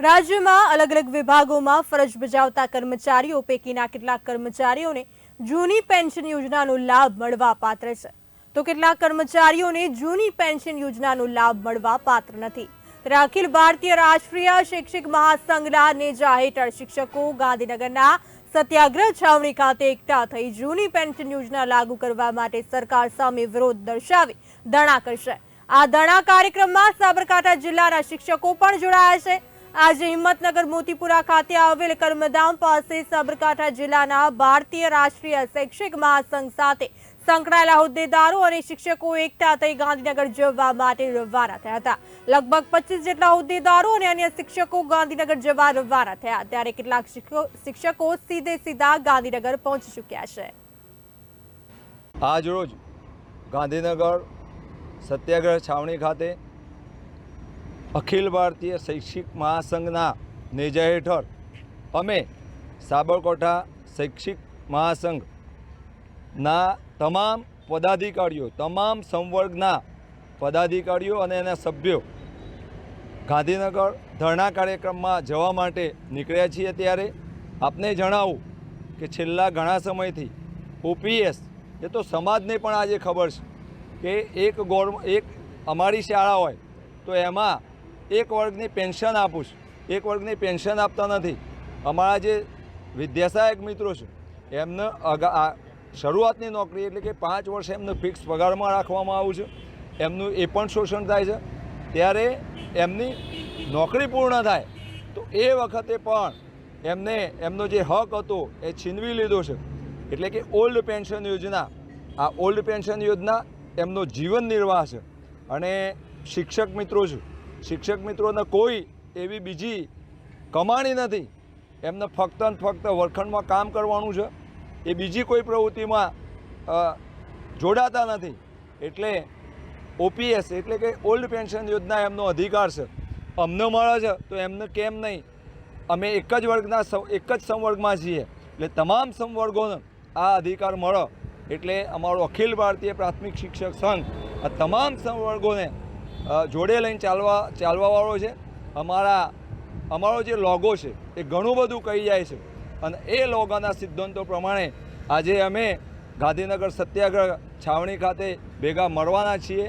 રાજ્યમાં અલગ અલગ વિભાગોમાં ફરજ બજાવતા કર્મચારીઓ પૈકીના કેટલાક કર્મચારીઓને જૂની પેન્શન યોજનાનો લાભ મળવા પાત્ર છે. તો કેટલાક કર્મચારીઓને જૂની પેન્શન યોજનાનો લાભ મળવા પાત્ર નથી. ત્યારે અખિલ ભારતીય રાષ્ટ્રીય શૈક્ષિક મહાસંઘના નેજા હેઠળ શિક્ષકો ગાંધીનગરના સત્યાગ્રહ છાવણી ખાતે એકઠા થઈ જૂની પેન્શન યોજના લાગુ કરવા માટે સરકાર સામે વિરોધ દર્શાવી ધરણા કરશે. આ ધરણા કાર્યક્રમમાં સાબરકાંઠા જિલ્લાના શિક્ષકો પણ જોડાયા છે. આજે હિંમતનગર મોતીપુરા ખાતે આવેલ કર્મધામ પાસે સાબરકાંઠા જિલ્લાના ભારતીય રાષ્ટ્રીય શૈક્ષિક મહાસંઘ સાથે સંકળાયેલા હોદ્દેદારો અને શિક્ષકો એકઠા થઈ ગાંધીનગર જવા માટે રવાના થયા હતા. લગભગ પચીસ જેટલા હોદ્દેદારો અને અન્ય શિક્ષકો ગાંધીનગર જવા રવાના થયા. ત્યારે કેટલાક શિક્ષકો- સીધે સીધા ગાંધીનગર પહોંચી ચૂક્યા છે. આજરોજ ગાંધીનગર સત્યાગ્રહ છાવણી ખાતે અખિલ ભારતીય શૈક્ષિક મહાસંઘના નેજા હેઠળ અમે સાબરકાંઠા શૈક્ષિક મહાસંઘના તમામ પદાધિકારીઓ, તમામ સંવર્ગના પદાધિકારીઓ અને એના સભ્યો ગાંધીનગર ધરણા કાર્યક્રમમાં જવા માટે નીકળ્યા છીએ ત્યારે આપને જણાવું કે છેલ્લા ઘણા સમયથી ઓપીએસ, એ તો સમાજને પણ આજે ખબર છે કે એક ગોળ, એક અમારી શાળા હોય તો એમાં એક વર્ગની પેન્શન આપું છું. એક વર્ગની પેન્શન આપતા નથી. અમારા જે વિદ્યાસહાયક મિત્રો છે, એમને અગા શરૂઆતની નોકરી એટલે કે પાંચ વર્ષ એમને ફિક્સ પગારમાં રાખવામાં આવ્યું છે. એમનું એ પણ શોષણ થાય છે. ત્યારે એમની નોકરી પૂર્ણ થાય, તો એ વખતે પણ એમને એમનો જે હક હતો એ છીનવી લીધો છે. એટલે કે ઓલ્ડ પેન્શન યોજના, આ ઓલ્ડ પેન્શન યોજના એમનો જીવન નિર્વાહ છે. અને શિક્ષક મિત્રો છે શિક્ષક મિત્રોને કોઈ એવી બીજી કમાણી નથી. એમને ફક્ત ને ફક્ત વર્ખંડમાં કામ કરવાનું છે. એ બીજી કોઈ પ્રવૃત્તિમાં જોડાતા નથી. એટલે ઓપીએસ એટલે કે ઓલ્ડ પેન્શન યોજના એમનો અધિકાર છે. અમને મળે છે તો એમને કેમ નહીં? અમે એક જ વર્ગના એક જ સંવર્ગમાં છીએ. એટલે તમામ સંવર્ગોને આ અધિકાર મળે. એટલે અમારો અખિલ ભારતીય પ્રાથમિક શિક્ષક સંઘ આ તમામ સંવર્ગોને જોડે લઈને ચાલવા ચાલવાવાળો છે. અમારા, અમારો જે લોગો છે એ ઘણું બધું કહી જાય છે. અને એ લોગોના સિદ્ધાંતો પ્રમાણે આજે અમે ગાંધીનગર સત્યાગ્રહ છાવણી ખાતે ભેગા મળવાના છીએ.